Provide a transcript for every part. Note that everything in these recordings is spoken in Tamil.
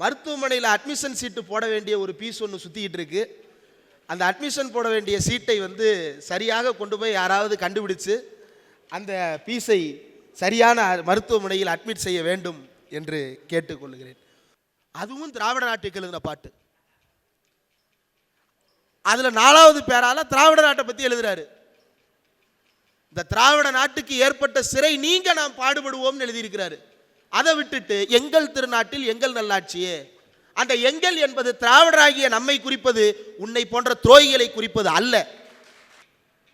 மருத்துவமனையில் அட்மிஷன் சீட்டு போட வேண்டிய ஒரு பீஸ் ஒன்று சுற்றிக்கிட்டு இருக்கு. அந்த அட்மிஷன் போட வேண்டிய சீட்டை வந்து சரியாக கொண்டு போய் யாராவது கண்டுபிடிச்சு அந்த பீஸை சரியான மருத்துவமனையில் அட்மிட் செய்ய வேண்டும் என்று கேட்டுக்கொள்கிறேன். அதுவும் திராவிட நாட்டுக்கு எழுதின பாட்டு. அதில் நாலாவது பேரால திராவிட நாட்டை பற்றி எழுதுறாரு. இந்த திராவிட நாட்டுக்கு ஏற்பட்ட சிறை நீங்க நாம் பாடுபடுவோம்னு எழுதியிருக்கிறாரு. அதை விட்டுட்டு எங்கள் திருநாட்டில் எங்கள் நல்லாட்சியே. அந்த எங்கள் என்பது திராவிடராகிய நம்மை குறிப்பது உன்னை போன்ற துரோகிகளை குறிப்பது அல்ல.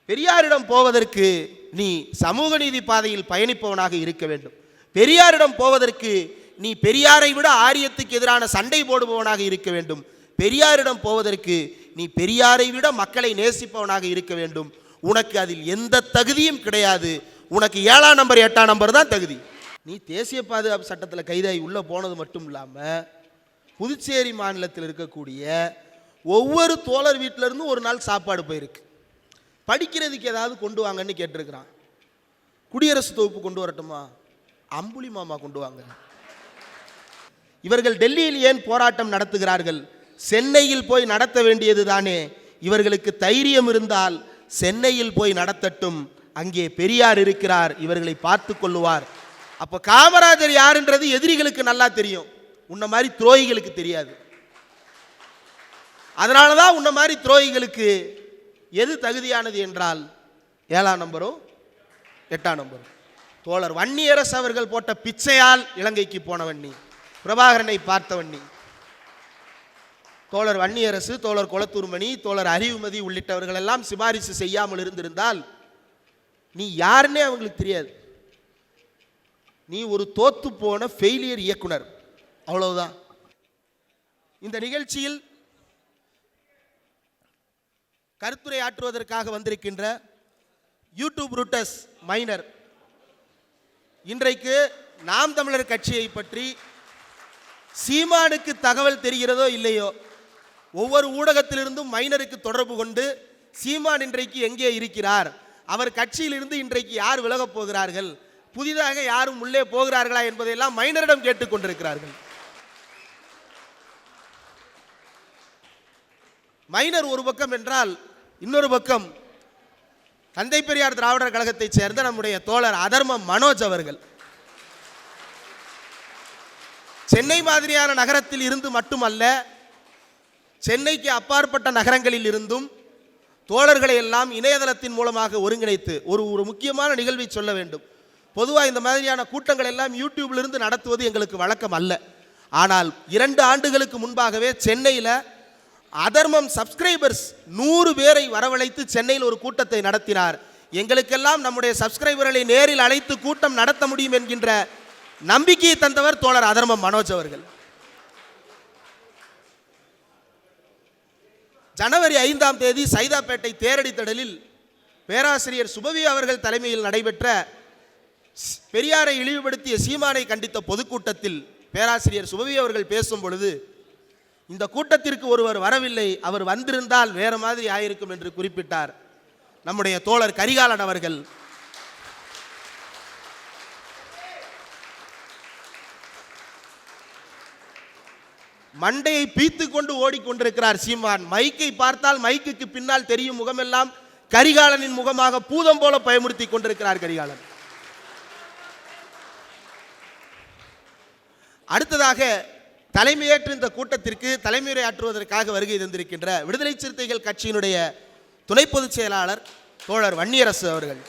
பெரியாரிடம் போவதற்கு நீ சமூக நீதி பாதையில் பயணிப்பவனாக இருக்க வேண்டும். பெரியாரிடம் போவதற்கு நீ பெரியாரை விட ஆரியத்துக்கு எதிரான சண்டை போடுபவனாக இருக்க வேண்டும். பெரியாரிடம் போவதற்கு நீ பெரியாரை விட மக்களை நேசிப்பவனாக இருக்க வேண்டும். உனக்கு அதில் எந்த தகுதியும் கிடையாது. உனக்கு ஏழாம் நம்பர் எட்டாம் நம்பர் தான் தகுதி. நீ தேசிய பாதுகாப்பு சட்டத்தில் கைதாகி உள்ளே போனது மட்டும் இல்லாமல் புதுச்சேரி மாநிலத்தில் இருக்கக்கூடிய ஒவ்வொரு தோழர் வீட்டிலருந்தும் ஒரு நாள் சாப்பாடு போயிருக்கு. படிக்கிறதுக்கு ஏதாவது கொண்டு வாங்கன்னு கேட்டிருக்கிறான். குடியரசு தொகுப்பு கொண்டு வரட்டுமா? அம்புலி மாமா கொண்டு வாங்க. இவர்கள் டெல்லியில் ஏன் போராட்டம் நடத்துகிறார்கள்? சென்னையில் போய் நடத்த வேண்டியது தானே. இவர்களுக்கு தைரியம் இருந்தால் சென்னையில் போய் நடத்தட்டும். அங்கே பெரியார் இருக்கிறார். இவர்களை பார்த்து கொள்ளுவார். அப்போ காமராஜர் யாருன்றது எதிரிகளுக்கு நல்லா தெரியும். உன்ன மாதிரி துரோகிகளுக்கு தெரியாது. அதனால தான் உன்ன மாதிரி துரோகிகளுக்கு எது தகுதியானது என்றால் ஏழாம் நம்பரும் எட்டாம் நம்பரும் தோழர் வன்னியரசு அவர்கள் போட்ட பிச்சையால் இலங்கைக்கு போனவன் நீ பிரபாகரனை பார்த்தவன் நீ. தோழர் வன்னியரசு தோழர் குளத்தூர்மணி தோழர் அறிவுமதி உள்ளிட்டவர்கள் எல்லாம் சிபாரிசு செய்யாமல் இருந்திருந்தால் நீ யாருன்னே அவங்களுக்கு தெரியாது. நீ ஒரு தோத்து போன ஃபெயிலியர் இயக்குனர். அவ்வளவுதான். இந்த நிகழ்ச்சியில் கருத்துரை ஆற்றுவதற்காக வந்திருக்கின்ற யூடியூப் ரூட்டஸ் மைனர் இன்றைக்கு நாம் தமிழர் கட்சியை பற்றி சீமானுக்கு தகவல் தெரிகிறதோ இல்லையோ ஒவ்வொரு ஊடகத்திலிருந்தும் மைனருக்கு தொடர்பு கொண்டு சீமான் இன்றைக்கு எங்கே இருக்கிறார்? அவர் கட்சியிலிருந்து இன்றைக்கு யார் விலகப் போகிறார்கள்? புதிதாக யாரும் உள்ளே போகிறார்களா என்பதையெல்லாம் மைனரிடம் கேட்டுக்கொண்டிருக்கிறார்கள். மைனர் ஒரு பக்கம் என்றால் இன்னொரு பக்கம் தந்தை பெரியார் திராவிடர் கழகத்தைச் சேர்ந்த நம்முடைய தோழர் அதர்ம மனோஜ் அவர்கள். சென்னை மாதிரியான நகரத்தில் இருந்து மட்டுமல்ல சென்னைக்கு அப்பாற்பட்ட நகரங்களில் இருந்தும் தோழர்களை எல்லாம் இணையதளத்தின் மூலமாக ஒருங்கிணைத்து ஒரு ஒரு முக்கியமான நிகழ்வை சொல்ல வேண்டும். பொதுவாக இந்த மாதிரியான கூட்டங்கள் எல்லாம் யூடியூப்லேருந்து நடத்துவது எங்களுக்கு வழக்கம் அல்ல. ஆனால் இரண்டு ஆண்டுகளுக்கு முன்பாகவே சென்னையில் அதர்மம் சப்ஸ்கிரைபர்ஸ் நூறு பேரை வரவழைத்து சென்னையில் ஒரு கூட்டத்தை நடத்தினார். எங்களுக்கெல்லாம் நம்முடைய சப்ஸ்கிரைபர்களை நேரில் அழைத்து கூட்டம் நடத்த முடியும் என்கின்ற நம்பிக்கையை தந்தவர் தோழர் அதர்மம் மனோஜ் அவர்கள். ஜனவரி ஐந்தாம் தேதி சைதாப்பேட்டை தேரடித்தடலில் பேராசிரியர் சுபவி அவர்கள் தலைமையில் நடைபெற்ற பெரியாரை இழிவுபடுத்திய சீமானை கண்டித்த பொதுக்கூட்டத்தில் பேராசிரியர் சுபவி அவர்கள் பேசும் பொழுது இந்த கூட்டத்திற்கு ஒருவர் வரவில்லை அவர் வந்திருந்தால் வேறு மாதிரி ஆயிருக்கும் என்று குறிப்பிட்டார். நம்முடைய தோழர் கரிகாலன் அவர்கள். மண்டையை பீத்து கொண்டு ஓடிக்கொண்டிருக்கிறார் சீமான். மைக்கை பார்த்தால் மைக்குக்கு பின்னால் தெரியும் முகமெல்லாம் கரிகாலனின் முகமாக பூதம் போல பயமுறுத்தி கொண்டிருக்கிறார் கரிகாலன். அடுத்ததாக தலைமையேற்று இந்த கூட்டத்திற்கு தலைமையுரையாற்றுவதற்காக வருகை தந்திருக்கின்ற விடுதலை சிறுத்தைகள் கட்சியினுடைய துணை பொதுச் செயலாளர் தோழர் வன்னியரசு அவர்கள்.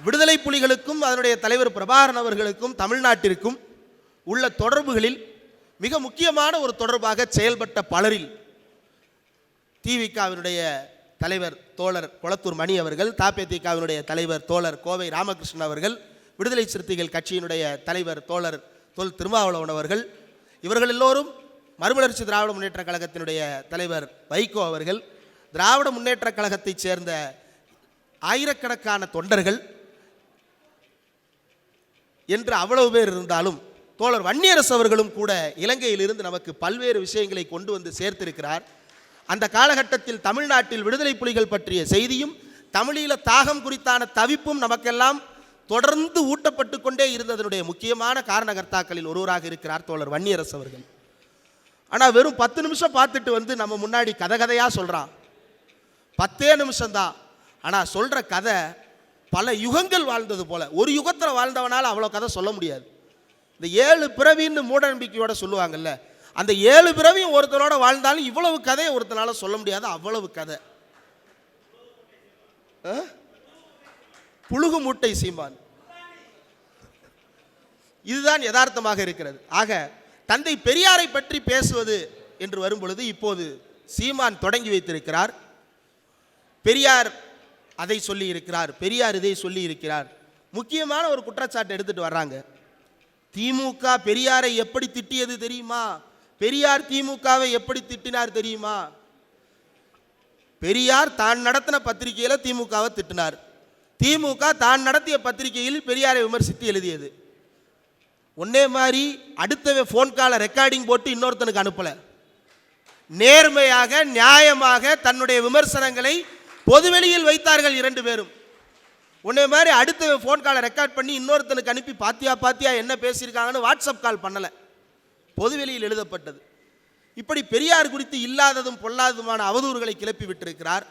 விடுதலை புலிகளுக்கும் அதனுடைய தலைவர் பிரபாகரன் அவர்களுக்கும் தமிழ்நாட்டிற்கும் உள்ள தொடர்புகளில் மிக முக்கியமான ஒரு தொடர்பாக செயல்பட்ட பலரில் திவிகாவினுடைய தலைவர் தோழர் கொளத்தூர் மணி அவர்கள் தாபேதிகாவினுடைய தலைவர் தோழர் கோவை ராமகிருஷ்ணன் அவர்கள் விடுதலை சிறுத்தைகள் கட்சியினுடைய தலைவர் தோழர் தொல் திருமாவளவன் அவர்கள் இவர்கள் எல்லோரும் மறுமலர்ச்சி திராவிட முன்னேற்ற கழகத்தினுடைய தலைவர் வைகோ அவர்கள் திராவிட முன்னேற்றக் கழகத்தைச் சேர்ந்த ஆயிரக்கணக்கான தொண்டர்கள் என்று அவ்வளவு பேர் இருந்தாலும் தோழர் வன்னியரசு அவர்களும் கூட இலங்கையிலிருந்து நமக்கு பல்வேறு விஷயங்களை கொண்டு வந்து சேர்த்திருக்கிறார். அந்த காலகட்டத்தில் தமிழ்நாட்டில் விடுதலை புலிகள் பற்றிய செய்தியும் தமிழீழ தாகம் குறித்தான தவிப்பும் நமக்கெல்லாம் தொடர்ந்து ஊட்டப்பட்டு கொண்டே இருந்ததனுடைய முக்கியமான காரணகர்த்தாக்களில் ஒருவராக இருக்கிறார் தோழர் வன்னியரசு அவர்கள். ஆனால் வெறும் பத்து நிமிஷம் பார்த்துட்டு வந்து நம்ம முன்னாடி கதை கதையாக சொல்கிறான் பத்தே நிமிஷம்தான். ஆனால் சொல்கிற கதை பல யுகங்கள் வாழ்ந்தது போல. ஒரு யுகத்தில் வாழ்ந்தவனால் அவ்வளோ கதை சொல்ல முடியாது. இந்த ஏழு பிறவின்னு மூடநம்பிக்கையோட சொல்லுவாங்கல்ல அந்த ஏழு பிறவியும் ஒருத்தரோட வாழ்ந்தாலும் இவ்வளவு கதையை ஒருத்தனால சொல்ல முடியாது அவ்வளவு கதை. ஆ? புழுகு மூட்டை சீமான் இதுதான் யதார்த்தமாக இருக்கிறது. ஆக தந்தை பெரியாரை பற்றி பேசுவது என்று வரும்பொழுது இப்போது சீமான் தொடங்கி வைத்திருக்கிறார். பெரியார் அதை சொல்லி இருக்கிறார் பெரியார் இதை சொல்லி இருக்கிறார். முக்கியமான ஒரு குற்றச்சாட்டு எடுத்துட்டு வர்றாங்க. திமுக பெரியாரை எப்படி திட்டியது தெரியுமா? பெரியார் திமுகவை எப்படி திட்டினார் தெரியுமா? பெரியார் தான் நடத்தின பத்திரிகையில் திமுகவை திட்டினார். திமுக தான் நடத்திய பத்திரிகையில் பெரியாரை விமர்சித்து எழுதியது. ஒன்னே மாதிரி அடுத்தவன் ஃபோன் காலை ரெக்கார்டிங் போட்டு இன்னொருத்தனுக்கு அனுப்பலை. நேர்மையாக நியாயமாக தன்னுடைய விமர்சனங்களை பொதுவெளியில் வைத்தார்கள் இரண்டு பேரும். உன்னை மாதிரி அடுத்த ஃபோன் காலை ரெக்கார்ட் பண்ணி இன்னொருத்தனுக்கு அனுப்பி பாத்தியா பாத்தியா என்ன பேசியிருக்காங்கன்னு வாட்ஸ்அப் கால் பண்ணலை. பொதுவெளியில் எழுதப்பட்டது. இப்படி பெரியார் குறித்து இல்லாததும் பொல்லாததுமான அவதூறுகளை கிளப்பி விட்டிருக்கிறார்.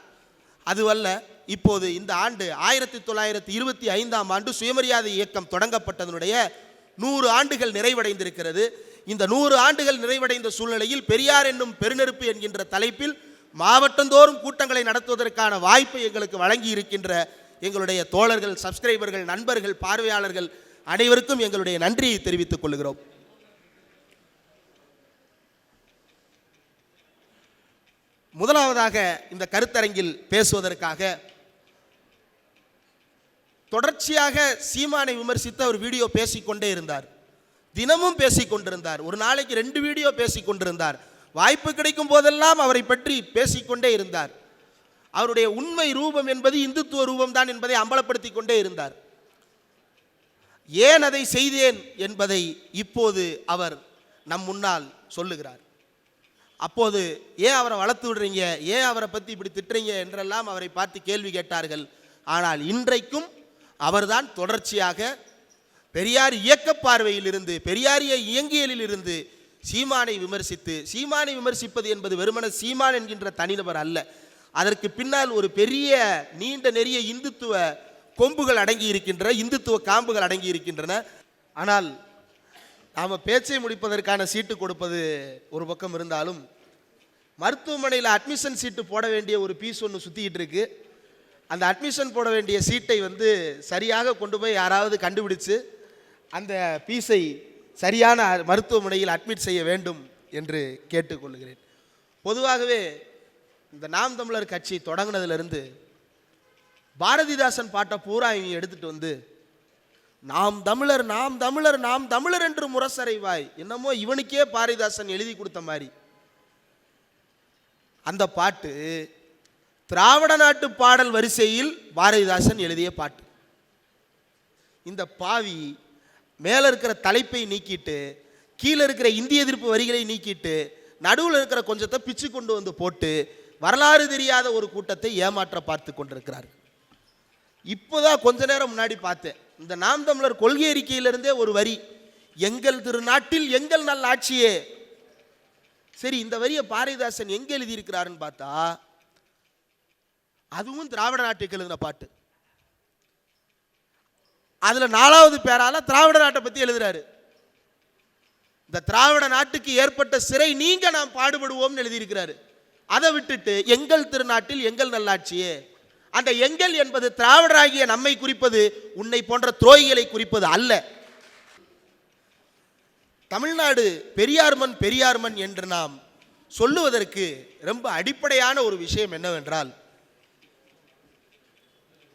அதுவல்ல இப்போது இந்த ஆண்டு ஆயிரத்தி தொள்ளாயிரத்தி இருபத்தி ஐந்தாம் ஆண்டு சுயமரியாதை இயக்கம் தொடங்கப்பட்டதனுடைய நூறு ஆண்டுகள் நிறைவடைந்திருக்கிறது. இந்த நூறு ஆண்டுகள் நிறைவடைந்த சூழ்நிலையில் பெரியார் என்னும் பெருநெருப்பு என்கின்ற தலைப்பில் மாவட்டந்தோறும் கூட்டங்களை நடத்துவதற்கான வாய்ப்பை எங்களுக்கு வழங்கி இருக்கின்ற எங்களுடைய தோழர்கள் சப்ஸ்கிரைபர்கள் நண்பர்கள் பார்வையாளர்கள் அனைவருக்கும் எங்களுடைய நன்றியை தெரிவித்துக் கொள்கிறோம். முதலாவதாக இந்த கருத்தரங்கில் பேசுவதற்காக தொடர்ச்சியாக சீமானை விமர்சித்து அவர் வீடியோ பேசிக்கொண்டே இருந்தார். தினமும் பேசிக்கொண்டிருந்தார். ஒரு நாளைக்கு ரெண்டு வீடியோ பேசிக்கொண்டிருந்தார். வாய்ப்பு கிடைக்கும் போதெல்லாம் அவரை பற்றி பேசிக்கொண்டே இருந்தார். அவருடைய உண்மை ரூபம் என்பது இந்துத்துவ ரூபம்தான் என்பதை அம்பலப்படுத்தி கொண்டே இருந்தார். ஏன் அதை செய்தேன் என்பதை இப்போது அவர் நம் முன்னால் சொல்லுகிறார். அப்போது ஏன் அவரை வளர்த்து விடுறீங்க? ஏன் அவரை பற்றி இப்படி திட்டுறீங்க? என்றெல்லாம் அவரை பார்த்து கேள்வி கேட்டார்கள். ஆனால் இன்றைக்கும் அவர்தான் தொடர்ச்சியாக பெரியார் இயக்க பார்வையிலிருந்து பெரியாரிய இயங்கியலில் இருந்து சீமானை விமர்சித்து சீமானை விமர்சிப்பது என்பது வெறுமன சீமான் என்கின்ற தனிநபர் அல்ல. அதற்கு பின்னால் ஒரு பெரிய நீண்ட நெறிய இந்துத்துவ கொம்புகள் அடங்கி இருக்கின்ற இந்துத்துவ காம்புகள் அடங்கி இருக்கின்றன ஆனால் நாம் பேச்சை முடிப்பதற்கான சீட்டு கொடுப்பது ஒரு பக்கம் இருந்தாலும் மருத்துவமனையில் அட்மிஷன் சீட்டு போட வேண்டிய ஒரு பீஸ் ஒன்று சுற்றிக்கிட்டு இருக்கு. அந்த அட்மிஷன் போட வேண்டிய சீட்டை வந்து சரியாக கொண்டு போய் யாராவது கண்டுபிடிச்சு அந்த பீஸை சரியான மருத்துவமனையில் அட்மிட் செய்ய வேண்டும் என்று கேட்டுக்கொள்கிறேன். பொதுவாகவே இந்த நாம் தமிழர் கட்சி தொடங்கினதுலேருந்து பாரதிதாசன் பாட்டை பூரா இவங்க எடுத்துகிட்டு வந்து நாம் தமிழர் நாம் தமிழர் நாம் தமிழர் என்று முரசறைவாய். என்னமோ இவனுக்கே பாரதிதாசன் எழுதி கொடுத்த மாதிரி. அந்த பாட்டு திராவிட நாட்டு பாடல் வரிசையில் பாரதிதாசன் எழுதிய பாட்டு. இந்த பாவி மேலே இருக்கிற தலைப்பை நீக்கிட்டு கீழே இருக்கிற இந்திய எதிர்ப்பு வரிகளை நீக்கிட்டு நடுவில் இருக்கிற கொஞ்சத்தை பிச்சு கொண்டு வந்து போட்டு வரலாறு தெரியாத ஒரு கூட்டத்தை ஏமாற்ற பார்த்து கொண்டிருக்கிறார் இப்போதான் கொஞ்ச நேரம் முன்னாடி பார்த்தேன். இந்த நாம் தமிழர் கொள்கை அறிக்கையிலிருந்தே ஒரு வரி எங்கள் திருநாட்டில் எங்கள் நல்ல ஆட்சியே. சரி இந்த வரியை பாரதிதாசன் எங்க எழுதியிருக்கிறாருன்னு பார்த்தா அதுவும் திராவிட நாட்டுக்கு எழுதின பாட்டு. அதுல நாலாவது பேரால திராவிட நாட்டை பத்தி எழுதுறாரு. இந்த திராவிட நாட்டுக்கு ஏற்பட்ட சிறை நீங்க நாம் பாடுபடுவோம்னு எழுதியிருக்கிறாரு. அதை விட்டுட்டு எங்கள் திருநாட்டில் எங்கள் நல்லாட்சியே அந்த எங்கள் என்பது திராவிடராகிய நம்மை குறிப்பது உன்னை போன்ற துரோகிகளை குறிப்பது அல்ல. தமிழ்நாடு பெரியார்மன் பெரியார்மன் என்று நாம் சொல்லுவதற்கு ரொம்ப அடிப்படையான ஒரு விஷயம் என்னவென்றால்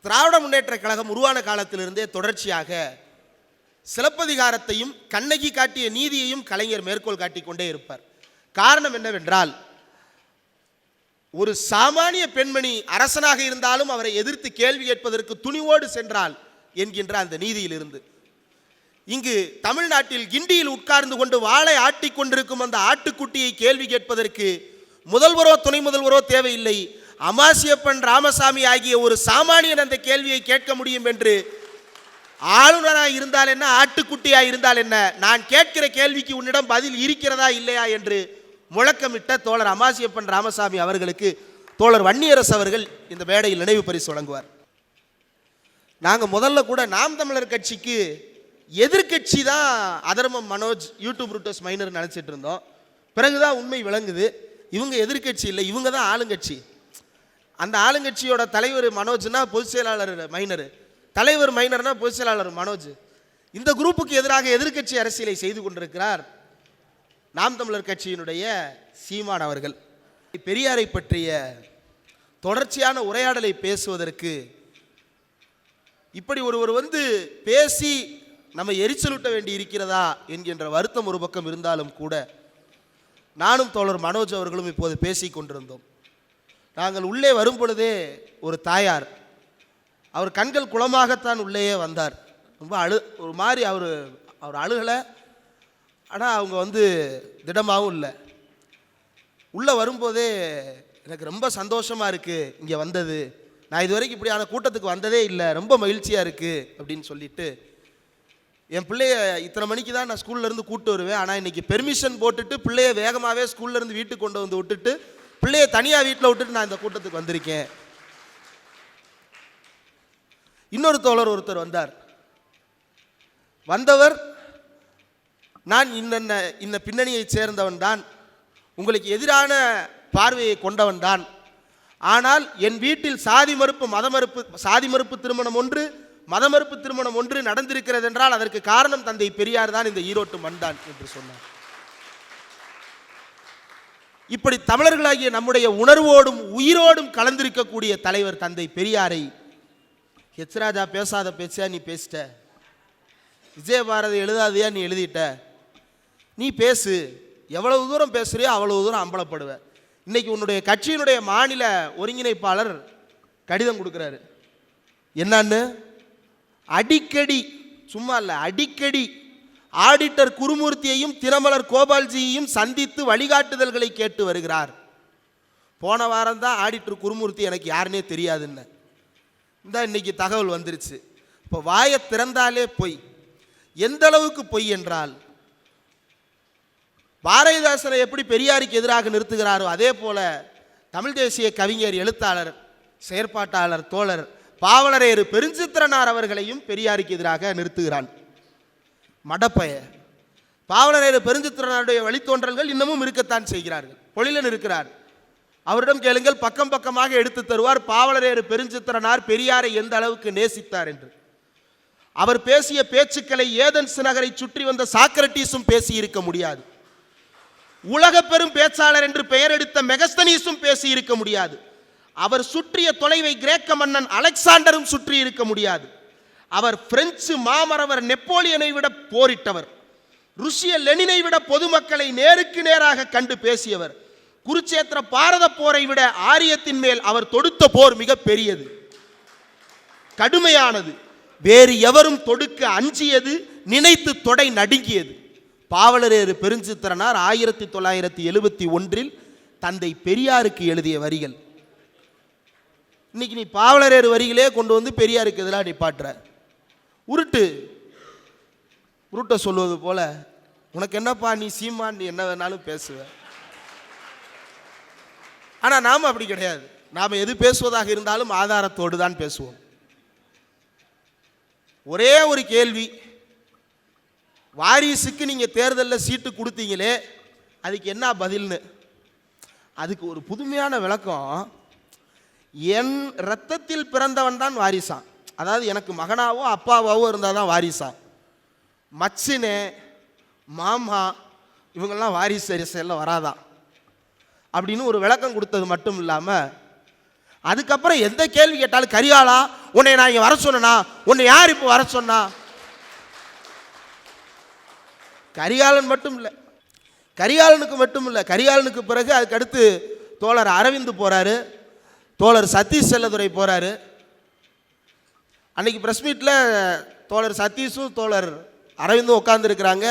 திராவிட முன்னேற்ற கழகம் உருவான காலத்திலிருந்தே தொடர்ச்சியாக சிலப்பதிகாரத்தையும் கண்ணகி காட்டிய நீதியையும் கலைஞர் மேற்கோள் காட்டிக்கொண்டே இருப்பார். காரணம் என்னவென்றால் ஒரு சாமானிய பெண்மணி அரசனாக இருந்தாலும் அவரை எதிர்த்து கேள்வி கேட்பதற்கு துணிவோடு சென்றால் என்கின்ற அந்த நீதியிலிருந்து. இங்கு தமிழ்நாட்டில் கிண்டியில் உட்கார்ந்து கொண்டு வாளை ஆட்டிக் கொண்டிருக்கும் அந்த ஆட்டுக்குட்டியை கேள்வி கேட்பதற்கு முதல்வரோ துணை முதல்வரோ தேவையில்லை. அமாசியப்பன் ராமசாமி ஆகிய ஒரு சாமானியன் அந்த கேள்வியை கேட்க முடியும் என்று ஆளுநராக இருந்தால் என்ன ஆட்டுக்குட்டியாக இருந்தால் என்ன நான் கேட்கிற கேள்விக்கு உன்னிடம் பதில் இருக்கிறதா இல்லையா என்று முழக்கமிட்ட தோழர் அமாசியப்பன் ராமசாமி அவர்களுக்கு தோழர் வன்னியரசு அவர்கள் இந்த மேடையில் நினைவு பரிசு வழங்குவார். நாங்கள் முதல்ல கூட நாம் தமிழர் கட்சிக்கு எதிர்க்கட்சி தான் அதர்மம் மனோஜ் யூடியூப் ரூட்டர்ஸ் மைனர் நினச்சிட்டு இருந்தோம். பிறகுதான் உண்மை விளங்குது. இவங்க எதிர்க்கட்சி இல்லை இவங்க தான் ஆளுங்கட்சி. அந்த ஆளுங்கட்சியோட தலைவர் மனோஜ்னா பொதுச் செயலாளர் மைனர். தலைவர் மைனர்னா பொதுச் செயலாளர் மனோஜ். இந்த குரூப்புக்கு எதிராக எதிர்க்கட்சி அரசியலை செய்து கொண்டிருக்கிறார் நாம் தமிழர் கட்சியினுடைய சீமான் அவர்கள் பெரியாரை பற்றிய தொடர்ச்சியான உரையாடலை பேசுவதற்கு இப்படி ஒருவர் வந்து பேசி நம்ம எரிச்சலூட்ட வேண்டி இருக்கிறதா என்கின்ற வருத்தம் ஒரு பக்கம் இருந்தாலும் கூட நானும் தோழர் மனோஜ் அவர்களும் இப்போது பேசி கொண்டிருந்தோம். நாங்கள் உள்ளே வரும் பொழுதே ஒரு தாயார் அவர் கண்கள் குளமாகத்தான் உள்ளேயே வந்தார். ரொம்ப அழு ஒரு மாதிரி அவர் அவர் அழுகலை ஆனால் அவங்க வந்து திடமாகவும் இல்லை. உள்ளே வரும்போதே எனக்கு ரொம்ப சந்தோஷமாக இருக்குது இங்கே வந்தது. நான் இது வரைக்கும் இப்படியான கூட்டத்துக்கு வந்ததே இல்லை ரொம்ப மகிழ்ச்சியாக இருக்குது அப்படின்னு சொல்லிட்டு என் பிள்ளைய இத்தனை மணிக்கு தான் நான் ஸ்கூல்லேருந்து கூப்பிட்டு வருவேன். ஆனால் இன்றைக்கி பெர்மிஷன் போட்டுட்டு பிள்ளைய வேகமாகவே ஸ்கூல்லேருந்து வீட்டுக்கு கொண்டு வந்து விட்டுட்டு பிள்ளைய தனியாக வீட்டில் விட்டுட்டு நான் இந்த கூட்டத்துக்கு வந்திருக்கேன். இன்னொரு தோழர் ஒருத்தர் வந்தார். வந்தவர் நான் இன்னென்ன இந்த பின்னணியைச் சேர்ந்தவன் தான். உங்களுக்கு எதிரான பார்வையை கொண்டவன் தான். ஆனால் என் வீட்டில் சாதி மறுப்பு மத மறுப்பு சாதி மறுப்பு திருமணம் ஒன்று மத மறுப்பு திருமணம் ஒன்று நடந்திருக்கிறது என்றால் அதற்கு காரணம் தந்தை பெரியார் தான் இந்த ஈரோட்டு மண்தான் என்று சொன்னார். இப்படி தமிழர்களாகிய நம்முடைய உணர்வோடும் உயிரோடும் கலந்திருக்கக்கூடிய தலைவர் தந்தை பெரியாரை ஹெச் பேசாத பேச்சா நீ பேசிட்ட? விஜயபாரதி எழுதாதையா நீ எழுதிட்ட? நீ பேசு. எவ்வளவு தூரம் பேசுறியோ அவ்வளவு தூரம் அம்பலப்படுவேன். இன்றைக்கி உன்னுடைய கட்சியினுடைய மாநில ஒருங்கிணைப்பாளர் கடிதம் கொடுக்குறாரு. என்னன்னு? அடிக்கடி சும்மா இல்லை அடிக்கடி ஆடிட்டர் குருமூர்த்தியையும் தினமலர் கோபால்ஜியையும் சந்தித்து வழிகாட்டுதல்களை கேட்டு வருகிறார். போன வாரம் தான் ஆடிட்டர் குருமூர்த்தி எனக்கு யாருன்னே தெரியாதுன்னு. இந்த இன்னைக்கு தகவல் வந்துருச்சு. இப்போ வாயை திறந்தாலே பொய். எந்த அளவுக்கு பொய் என்றால் பாரதிதாசனை எப்படி பெரியாருக்கு எதிராக நிறுத்துகிறாரோ அதே போல தமிழ் தேசிய கவிஞர் எழுத்தாளர் செயற்பாட்டாளர் தோழர் பாவலரேறு பெருஞ்சித்திரனார் அவர்களையும் பெரியாருக்கு எதிராக நிறுத்துகிறான். மடப்பய. பாவலரேறு பெருஞ்சித்திரனாருடைய வழித்தோன்றல்கள் இன்னமும் இருக்கத்தான் செய்கிறார்கள். பொழிலன் இருக்கிறார். அவரிடம் கேளுங்கள் பக்கம் பக்கமாக எடுத்து தருவார் பாவலரேறு பெருஞ்சித்திரனார் பெரியாரை எந்த அளவுக்கு நேசித்தார் என்று. அவர் பேசிய பேச்சுக்களை ஏதென்ஸ் நகரை சுற்றி வந்த சாக்ரட்டீஸும் பேசி இருக்க முடியாது. உலக பெரும் பேச்சாளர் என்று பெயர் எடுத்த மெகஸ்தனீஸும் பேசி இருக்க முடியாது. அவர் சுற்றிய தொலைவை கிரேக்க மன்னன் அலெக்சாண்டரும் சுற்றி இருக்க முடியாது. அவர் பிரெஞ்சு மாமரவர் நெப்போலியனை விட போரிட்டவர். ருஷிய லெனினை விட பொதுமக்களை நேருக்கு நேராக கண்டு பேசியவர். குருச்சேத்திர பாரத போரை விட ஆரியத்தின் மேல் அவர் தொடுத்த போர் மிக பெரியது. கடுமையானது. வேறு எவரும் தொடுக்க அஞ்சியது நினைத்து தொடை நடுங்கியது. பாவலரேறு பெருஞ்சித்திரனார் ஆயிரத்தி தொள்ளாயிரத்தி எழுபத்தி ஒன்றில் தந்தை பெரியாருக்கு எழுதிய வரிகள். இன்னைக்கு நீ பாவலரேறு வரிகளே கொண்டு வந்து பெரியாருக்கு எதிராக நிப்பாட்டுற உருட்டு. உருட்ட சொல்வது போல உனக்கு என்னப்பா நீ சீமான் நீ என்ன வேணாலும் பேசுவ. ஆனால் நாம் அப்படி கிடையாது. நாம் எது பேசுவதாக இருந்தாலும் ஆதாரத்தோடு தான் பேசுவோம். ஒரே ஒரு கேள்வி வாரிசுக்கு நீங்கள் தேர்தலில் சீட்டு கொடுத்தீங்களே அதுக்கு என்ன பதில்னு? அதுக்கு ஒரு புதுமையான விளக்கம். என் ரத்தத்தில் பிறந்தவன் தான் வாரிசான் அதாவது எனக்கு மகனாவோ அப்பாவாவோ இருந்தால் தான் வாரிசான் மச்சினு மாமா இவங்கெல்லாம் வாரிசு அரசியலில் வராதான் அப்படின்னு ஒரு விளக்கம் கொடுத்தது மட்டும் இல்லாமல் அதுக்கப்புறம் எந்த கேள்வி கேட்டாலும் கரியாளா உன்னை நான் இங்கே வர சொன்னனா? உன்னை யார் இப்போ வர சொன்னா? கரிகாலன் மட்டும் இல்லை கரிகாலனுக்கு மட்டும் இல்லை கரிகாலனுக்கு பிறகு அதுக்கடுத்து தோழர் அரவிந்த் போகிறாரு தோழர் சதீஷ் செல்லதுரை போகிறாரு அன்னைக்கு ப்ரெஸ் மீட்டில் தோழர் சதீஷும் தோழர் அரவிந்தும் உட்காந்துருக்குறாங்க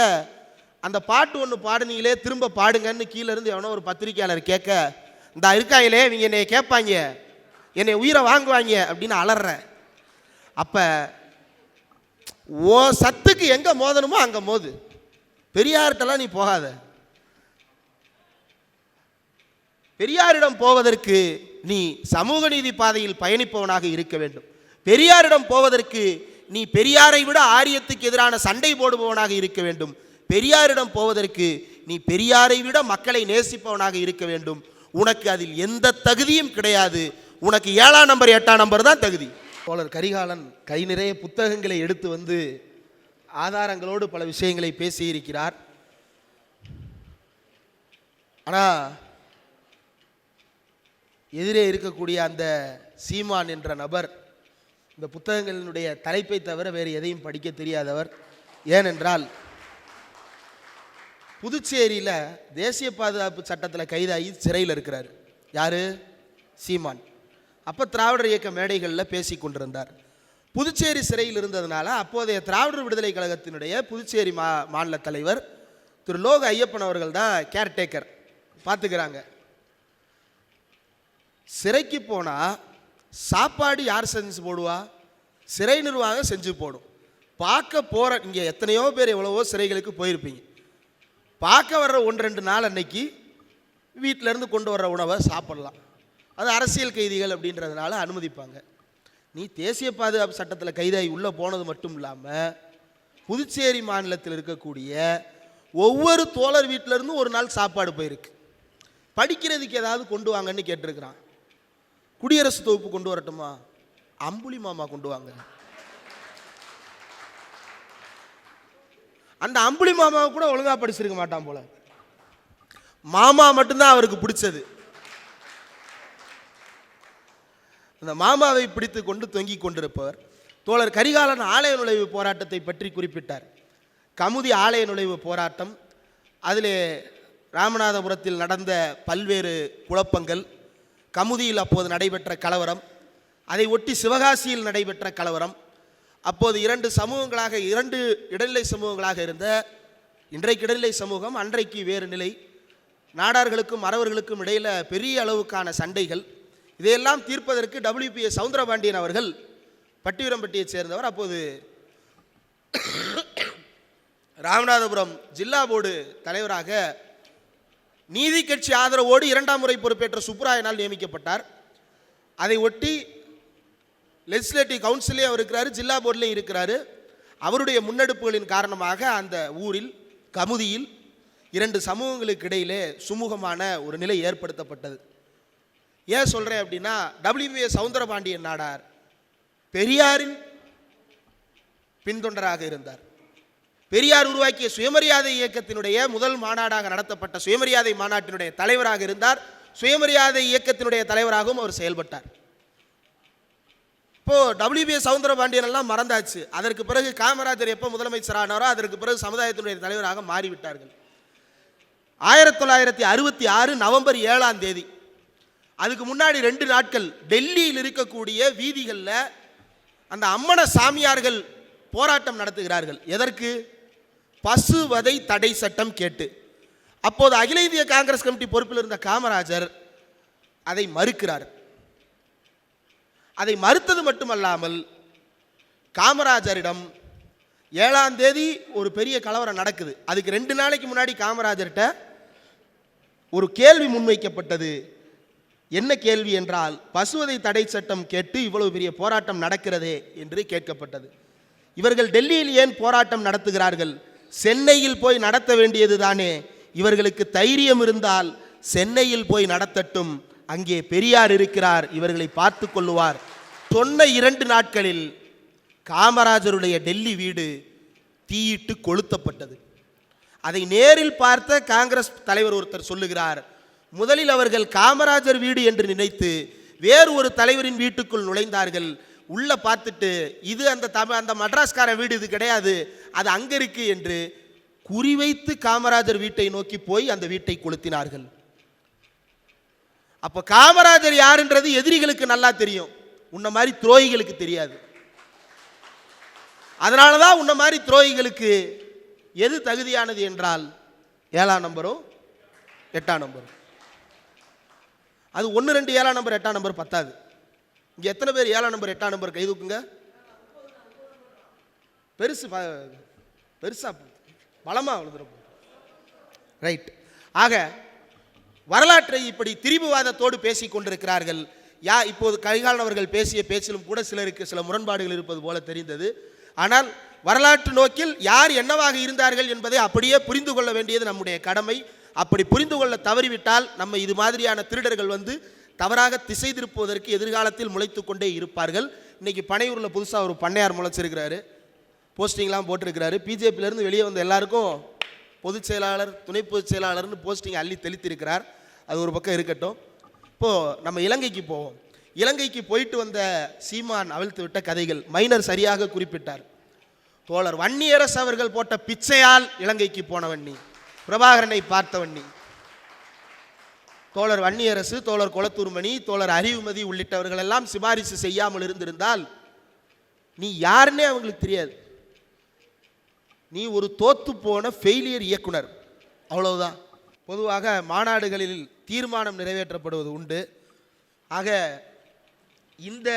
அந்த பாட்டு ஒன்று பாடுனீங்களே திரும்ப பாடுங்கன்னு கீழே இருந்து எவனோ ஒரு பத்திரிக்கையாளர் கேட்க இந்த இருக்காங்களே இவங்க என்னை கேட்பாங்க. என்னை உயிரை வாங்குவாங்க அப்படின்னு அலறேன் அப்போ ஓ சத்துக்கு எங்கே மோதணுமோ அங்கே மோது. பெரியார்கிட்டலாம் நீ போகாத. பெரியாரிடம் போவதற்கு நீ சமூக நீதி பாதையில் பயணிப்பவனாக இருக்க வேண்டும். பெரியாரிடம் போவதற்கு நீ பெரியாரை விட ஆரியத்துக்கு எதிரான சண்டை போடுபவனாக இருக்க வேண்டும். பெரியாரிடம் போவதற்கு நீ பெரியாரை விட மக்களை நேசிப்பவனாக இருக்க வேண்டும். உனக்கு அதில் எந்த தகுதியும் கிடையாது. உனக்கு ஏழாம் நம்பர் எட்டாம் நம்பர் தான் தகுதி. தோழர் கரிகாலன் கை நிறைய புத்தகங்களை எடுத்து வந்து ஆதாரங்களோடு பல விஷயங்களை பேசியிருக்கிறார். ஆனால் எதிரே இருக்கக்கூடிய அந்த சீமான் என்ற நபர் இந்த புத்தகங்களினுடைய தலைப்பை தவிர வேறு எதையும் படிக்க தெரியாதவர். ஏனென்றால் புதுச்சேரியில் தேசிய பாதுகாப்பு சட்டத்தில் கைதாகி சிறையில் இருக்கிறார். யார்? சீமான். அப்போ திராவிடர் இயக்க மேடைகளில் பேசி கொண்டிருந்தார். புதுச்சேரி சிறையில் இருந்ததுனால அப்போதைய திராவிடர் விடுதலை கழகத்தினுடைய புதுச்சேரி மா மாநில தலைவர் திரு லோக ஐயப்பன் அவர்கள் தான் கேர்டேக்கர். பார்த்துக்கிறாங்க. சிறைக்கு போனால் சாப்பாடு யார் செஞ்சு போடுவா? சிறை நிர்வாகம் செஞ்சு போடும். பார்க்க போகிற இங்கே எத்தனையோ பேர் எவ்வளவோ சிறைகளுக்கு போயிருப்பீங்க. பார்க்க வர்ற ஒன்று ரெண்டு நாள் அன்னைக்கு வீட்டில இருந்து கொண்டு வர்ற உணவை சாப்பிட்லாம். அது அரசியல் கைதிகள் அப்படின்றதுனால அனுமதிப்பாங்க. நீ தேசிய பாதுகாப்பு சட்டத்தில் கைதாகி உள்ளே போனது மட்டும் இல்லாமல் புதுச்சேரி மாநிலத்தில் இருக்கக்கூடிய ஒவ்வொரு தோழர் வீட்டிலருந்தும் ஒரு நாள் சாப்பாடு போயிருக்கு. படிக்கிறதுக்கு ஏதாவது கொண்டு வாங்கன்னு கேட்டிருக்கிறான். குடியரசு தொகுப்பு கொண்டு வரட்டுமா? அம்புலி மாமா கொண்டு வாங்க. அந்த அம்புலி மாமாவை கூட ஒழுங்காக படிச்சிருக்க மாட்டான் போல. மாமா மட்டும்தான் அவருக்கு பிடிச்சது. அந்த மாமாவை பிடித்து கொண்டு தொங்கிக் கொண்டிருப்பவர். தோழர் கரிகாலன் ஆலய நுழைவு போராட்டத்தை பற்றி குறிப்பிட்டார். கமுதி ஆலய நுழைவு போராட்டம் அதிலே ராமநாதபுரத்தில் நடந்த பல்வேறு குழப்பங்கள் கமுதியில் அப்போது நடைபெற்ற கலவரம் அதை ஒட்டி சிவகாசியில் நடைபெற்ற கலவரம் அப்போது இரண்டு சமூகங்களாக இரண்டு இடைநிலை சமூகங்களாக இருந்த இன்றைக்கு இடைநிலை சமூகம் அன்றைக்கு வேறு நிலை. நாடார்களுக்கும் மறவர்களுக்கும் இடையில பெரிய அளவுக்கான சண்டைகள். இதையெல்லாம் தீர்ப்பதற்கு டபிள்யூபிஎஸ் சவுந்தரபாண்டியன் அவர்கள் பட்டியூரம்பட்டியைச் சேர்ந்தவர். அப்போது ராமநாதபுரம் ஜில்லா போர்டு தலைவராக நீதி கட்சி ஆதரவோடு இரண்டாம் முறை பொறுப்பேற்ற சுப்புராயனால் நியமிக்கப்பட்டார். அதை ஒட்டி லெஜிஸ்லேட்டிவ் கவுன்சிலே அவர் இருக்கிறாரு ஜில்லா போர்டிலையும் இருக்கிறாரு. அவருடைய முன்னெடுப்புகளின் காரணமாக அந்த ஊரில் கமுதியில் இரண்டு சமூகங்களுக்கு இடையிலே சுமூகமான ஒரு நிலை ஏற்படுத்தப்பட்டது. ஏன் சொல்கிறேன் அப்படின்னா டபிள்யூபிஏ சவுந்தரபாண்டியன் நாடார் பெரியாரின் பின்தொண்டராக இருந்தார். பெரியார் உருவாக்கிய சுயமரியாதை இயக்கத்தினுடைய முதல் மாநாடாக நடத்தப்பட்ட சுயமரியாதை மாநாட்டினுடைய தலைவராக இருந்தார். சுயமரியாதை இயக்கத்தினுடைய தலைவராகவும் அவர் செயல்பட்டார். இப்போ டபிள்யூபிஏ சவுந்தரபாண்டியன் எல்லாம் மறந்தாச்சு. அதற்கு பிறகு காமராஜர் எப்போ முதலமைச்சரானாரோ அதற்கு பிறகு சமுதாயத்தினுடைய தலைவராக மாறிவிட்டார்கள். ஆயிரத்தி தொள்ளாயிரத்தி அறுபத்தி ஆறு நவம்பர் ஏழாம் தேதி அதுக்கு முன்னாடி ரெண்டு நாட்கள் டெல்லியில் இருக்கக்கூடிய வீதிகளில் அந்த அம்மன சாமியார்கள் போராட்டம் நடத்துகிறார்கள். எதற்கு? பசுவதை தடை சட்டம் கேட்டு. அப்போது அகில இந்திய காங்கிரஸ் கமிட்டி பொறுப்பில் இருந்த காமராஜர் அதை மறுக்கிறார். அதை மறுத்தது மட்டுமல்லாமல் காமராஜரிடம் ஏழாம் தேதி ஒரு பெரிய கலவரம் நடக்குது. அதுக்கு ரெண்டு நாளைக்கு முன்னாடி காமராஜர்கிட்ட ஒரு கேள்வி முன்வைக்கப்பட்டது. என்ன கேள்வி என்றால் பசுவதை தடை சட்டம் கேட்டு இவ்வளவு பெரிய போராட்டம் நடக்கிறதே என்று கேட்கப்பட்டது. இவர்கள் டெல்லியில் ஏன் போராட்டம் நடத்துகிறார்கள்? சென்னையில் போய் நடத்த வேண்டியது தானே? இவர்களுக்கு தைரியம் இருந்தால் சென்னையில் போய் நடத்தட்டும். அங்கே பெரியார் இருக்கிறார் இவர்களை பார்த்து கொள்ளுவார். சொன்ன இரண்டு நாட்களில் காமராஜருடைய டெல்லி வீடு தீயிட்டு கொளுத்தப்பட்டது. அதை நேரில் பார்த்த காங்கிரஸ் தலைவர் ஒருத்தர் சொல்லுகிறார் முதலில் அவர்கள் காமராஜர் வீடு என்று நினைத்து வேறு ஒரு தலைவரின் வீட்டுக்குள் நுழைந்தார்கள். உள்ள பார்த்துட்டு இது அந்த தமிழ் அந்த மட்ராஸ்கார வீடு இது கிடையாது. அது அங்கே இருக்கு என்று குறிவைத்து காமராஜர் வீட்டை நோக்கி போய் அந்த வீட்டை கொளுத்தினார்கள். அப்போ காமராஜர் யாருன்றது எதிரிகளுக்கு நல்லா தெரியும். உன்ன மாதிரி துரோகிகளுக்கு தெரியாது. அதனால தான் உன்ன மாதிரி துரோகிகளுக்கு எது தகுதியானது என்றால் ஏழாம் நம்பரும் எட்டாம் நம்பரும் அது ஒன்று ரெண்டு ஏழாம் நம்பர் எட்டாம் நம்பர் பத்தாது. இங்கே எத்தனை பேர் ஏழாம் நம்பர் எட்டாம் நம்பர் கை தூக்குங்க? பெருசு பெருசாக பெருசா பலமாக விழுந்துடும் ரைட் ஆக வரலாற்றை இப்படி திரிபுவாதத்தோடு பேசி கொண்டிருக்கிறார்கள். யா இப்போது கைகாலன் பேசிய பேச்சிலும் கூட சிலருக்கு சில முரண்பாடுகள் இருப்பது போல தெரிந்தது. ஆனால் வரலாற்று நோக்கில் யார் என்னவாக இருந்தார்கள் என்பதை அப்படியே புரிந்து கொள்ள வேண்டியது நம்முடைய கடமை. அப்படி புரிந்து கொள்ள தவறிவிட்டால் நம்ம இது மாதிரியான திருடர்கள் வந்து தவறாக திசை திருப்புவதற்கு எதிர்காலத்தில் முளைத்து கொண்டே இருப்பார்கள். இன்றைக்கி பனையூரில் புதுசாக ஒரு பண்ணையார் முளைச்சிருக்கிறாரு. போஸ்டிங்லாம் போட்டிருக்கிறாரு. பிஜேபியிலேருந்து வெளியே வந்த எல்லாருக்கும் பொதுச் செயலாளர் துணை பொதுச் செயலாளர்னு போஸ்டிங் அள்ளி தெளித்திருக்கிறார். அது ஒரு பக்கம் இருக்கட்டும். இப்போது நம்ம இலங்கைக்கு போவோம். இலங்கைக்கு போயிட்டு வந்த சீமான் அவிழ்த்து விட்ட கதைகள் மைனர் சரியாக குறிப்பிட்டார். தோழர் வன்னியரசு அவர்கள் போட்ட பிச்சையால் இலங்கைக்கு போன வன்னி பிரபாகரனை பார்த்த நீ தோழர் வன்னியரசு தோழர் குளத்தூர்மணி தோழர் அறிவுமதி உள்ளிட்டவர்கள் எல்லாம் சிபாரிசு செய்யாமல் இருந்திருந்தால் நீ யாருன்னே அவங்களுக்கு தெரியாது. நீ ஒரு தோத்து போன ஃபெயிலியர் இயக்குனர். அவ்வளவுதான். பொதுவாக மாநாடுகளில் தீர்மானம் நிறைவேற்றப்படுவது உண்டு. ஆக இந்த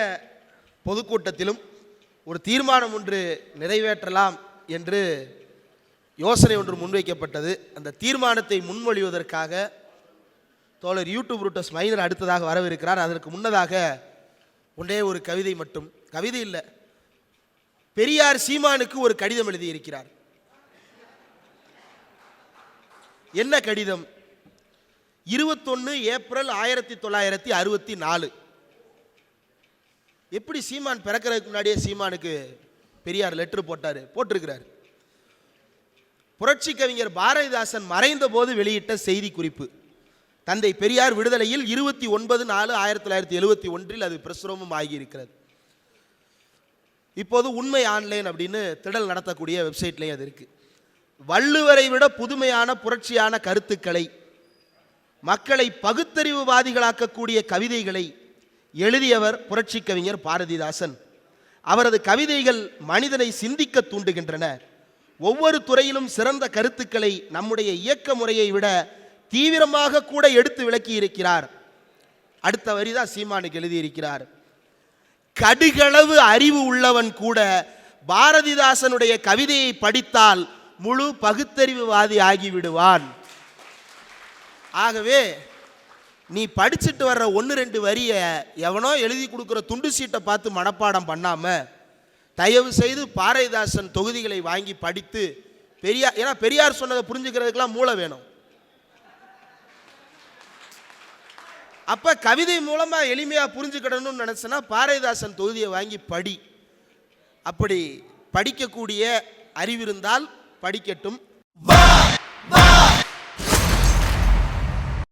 பொதுக்கூட்டத்திலும் ஒரு தீர்மானம் ஒன்று நிறைவேற்றலாம் என்று யோசனை ஒன்று முன்வைக்கப்பட்டது. அந்த தீர்மானத்தை முன்மொழிவதற்காக தோழர் யூடியூப் ரூட்டஸ் மைனர் அடுத்ததாக வரவிருக்கிறார். அதற்கு முன்னதாக ஒன்றே ஒரு கவிதை மட்டும். கவிதை இல்லை. பெரியார் சீமானுக்கு ஒரு கடிதம் எழுதியிருக்கிறார். என்ன கடிதம்? இருபத்தொன்று ஏப்ரல் ஆயிரத்தி தொள்ளாயிரத்தி அறுபத்தி நாலு. எப்படி சீமான் பிறக்கிறதுக்கு முன்னாடியே சீமானுக்கு பெரியார் லெட்டர் போட்டார் போட்டிருக்கிறார். புரட்சி கவிஞர் பாரதிதாசன் மறைந்த போது வெளியிட்ட செய்தி குறிப்பு தந்தை பெரியார் விடுதலையில் இருபத்தி ஒன்பது நாலு ஆயிரத்தி தொள்ளாயிரத்தி எழுபத்தி ஒன்றில் அது பிரசுரமும் ஆகியிருக்கிறது. இப்போது உண்மை ஆன்லைன் அப்படின்னு திடல் நடத்தக்கூடிய வெப்சைட்லேயும் அது இருக்குது வள்ளுவரை விட புதுமையான புரட்சியான கருத்துக்களை மக்களை பகுத்தறிவுவாதிகளாக்கக்கூடிய கவிதைகளை எழுதியவர் புரட்சி கவிஞர் பாரதிதாசன். அவரது கவிதைகள் மனிதனை சிந்திக்க தூண்டுகின்றன. ஒவ்வொரு துறையிலும் சிறந்த கருத்துக்களை நம்முடைய இயக்க முறையை விட தீவிரமாக கூட எடுத்து விளக்கி இருக்கிறார். அடுத்த வரி தான் சீமானுக்கு எழுதியிருக்கிறார். கடுகளவு அறிவு உள்ளவன் கூட பாரதிதாசனுடைய கவிதையை படித்தால் முழு பகுத்தறிவுவாதி ஆகிவிடுவான். ஆகவே நீ படிச்சுட்டு வர்ற ஒன்று ரெண்டு வரியை எவனோ எழுதி கொடுக்குற துண்டு சீட்டை பார்த்து மனப்பாடம் பண்ணாமல் தயவு செய்து பாரதிதாசன் தொகுதிகளை வாங்கி படித்து பெரியார் ஏன்னா பெரியார் சொன்னதை புரிஞ்சுக்கிறதுக்கெல்லாம் மூளை வேணும். அப்போ கவிதை மூலமாக எளிமையாக புரிஞ்சுக்கிடணும்னு நினச்சேன்னா பாரதிதாசன் தொகுதியை வாங்கி படி. அப்படி படிக்கக்கூடிய அறிவிருந்தால் படிக்கட்டும்.